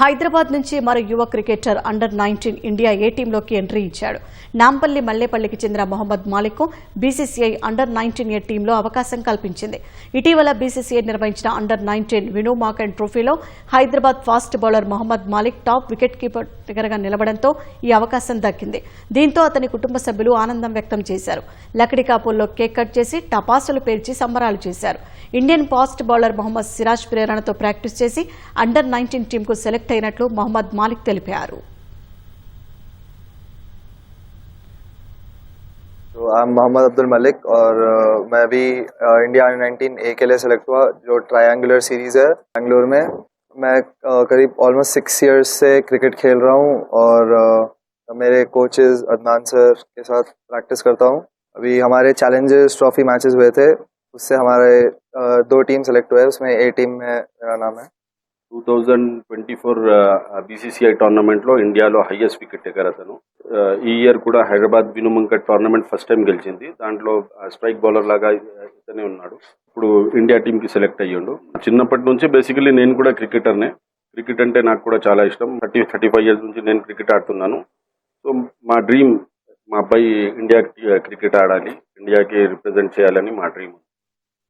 హైదరాబాద్ నుంచి మరో యువ cricketer under nineteen India A టీంలోకి entry ఇచ్చాడు. నాంపల్లి మల్లేపల్లికి చెందిన Mohammed Malik BCCI under nineteen A టీంలో అవకాశం కల్పించింది. ఇటీవల బీసీసీఐ నిర్వహించిన అండర్ నైన్టీన్ వినూ మాకన్ ట్రోఫీలో Hyderabad fast bowler Mohammed Malik top wicket keeper దగ్గరగా నిలవడంతో ఈ అవకాశం దక్కింది. దీంతో అతని కుటుంబ సభ్యులు ఆనందం వ్యక్తం చేశారు. లకడికాపూర్లో కేక్ కట్ చేసి టపాసులు పేర్చి సంబరాలు చేశారు. Indian fast bowler Mohammed Siraj ప్రేరణతో ప్రాక్టీస్ చేసి అండర్ నైన్టీన్ టీంకు సెలెక్ట్ అయినట్లు మొహమ్మద్ మాలిక్ తెలిపారు तो आई एम मोहम्मद अब्दुल मलिक और uh, मैं भी इंडिया अंडर 19 ए के लिए सेलेक्ट हुआ जो ट्रायंगुलर सीरीज है बेंगलोर में मैं uh, करीब ऑलमोस्ट सिक्स इयर्स से क्रिकेट खेल रहा हूँ और uh, मेरे कोचेस अदनान सर के साथ प्रैक्टिस करता हूँ अभी हमारे चैलेंजर्स ट्रॉफी मैचेस हुए थे उससे हमारे uh, दो टीम सेलेक्ट हुए उसमें ए टीम में मेरा नाम है Two thousand twenty four BCCI టోర్నమెంట్లో ఇండియాలో హైయెస్ట్ వికెట్ టేకర్ అతను. Uh, ఈ ఇయర్ కూడా హైదరాబాద్ వినుమంక టోర్నమెంట్ ఫస్ట్ టైం గెలిచింది. దాంట్లో uh, స్ట్రైక్ బౌలర్ లాగా uh, ఇతనే ఉన్నాడు. ఇప్పుడు ఇండియా టీంకి సెలెక్ట్ అయ్యిండు. చిన్నప్పటి నుంచి బేసికలీ నేను కూడా క్రికెటర్నే క్రికెట్ అంటే నాకు కూడా చాలా ఇష్టం. థర్టీ థర్టీ ఫైవ్ ఇయర్స్ నుంచి నేను క్రికెట్ ఆడుతున్నాను. సో మా డ్రీమ్ మా అబ్బాయి ఇండియా క్రికెట్ ఆడాలి. ఇండియాకి రిప్రజెంట్ చేయాలని మా డ్రీమ్